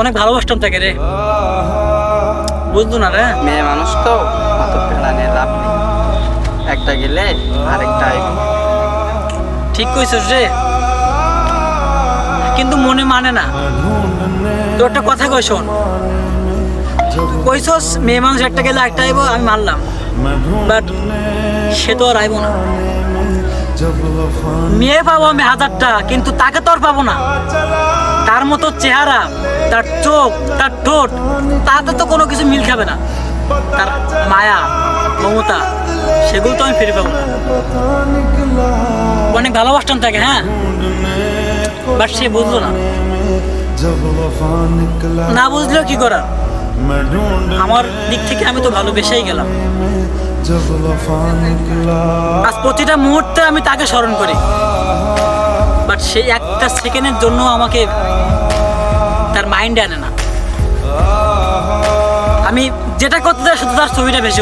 অনেক ভালোবাসতাম তাকে রে। বুঝতো না রে? মেয়ে মানুষ তো অত নিয়ে লাভ নেই। একটা গেলে আরেকটা আইব। ঠিক কইছিস রে। কিন্তু মনে মানে না। তোর একটা কথা কই শোন। কইছস মেয়ে মানুষ একটা গেলে একটা আইব আমি মানলাম। বাট সে তো আর আইব না। মেয়ে পাবো আমি হাজারটা কিন্তু তাকে তো আর পাবো না। তার মতো চেহারা তার চোখ, তার ঠোঁট, তাতে তো কোনো কিছু মিল খাবে না। তার মায়া, মমতা, সেগুলো তো আমি ফিরে পাবো অনেক ভালোবাসতাম তাকে হ্যাঁ? বাট সে বুঝলো না। না বুঝলেও কি করার? আমার দিক থেকে আমি তো ভালোবেসেই গেলাম। আজ প্রতিটা মুহূর্তে আমি তাকে স্মরণ করি। বাট সেই একটা সেকেন্ডের জন্য আমাকে তার মাইন্ড আনে না। আমি যেটা করতে চাই শুধু তার ছবিটা বেশি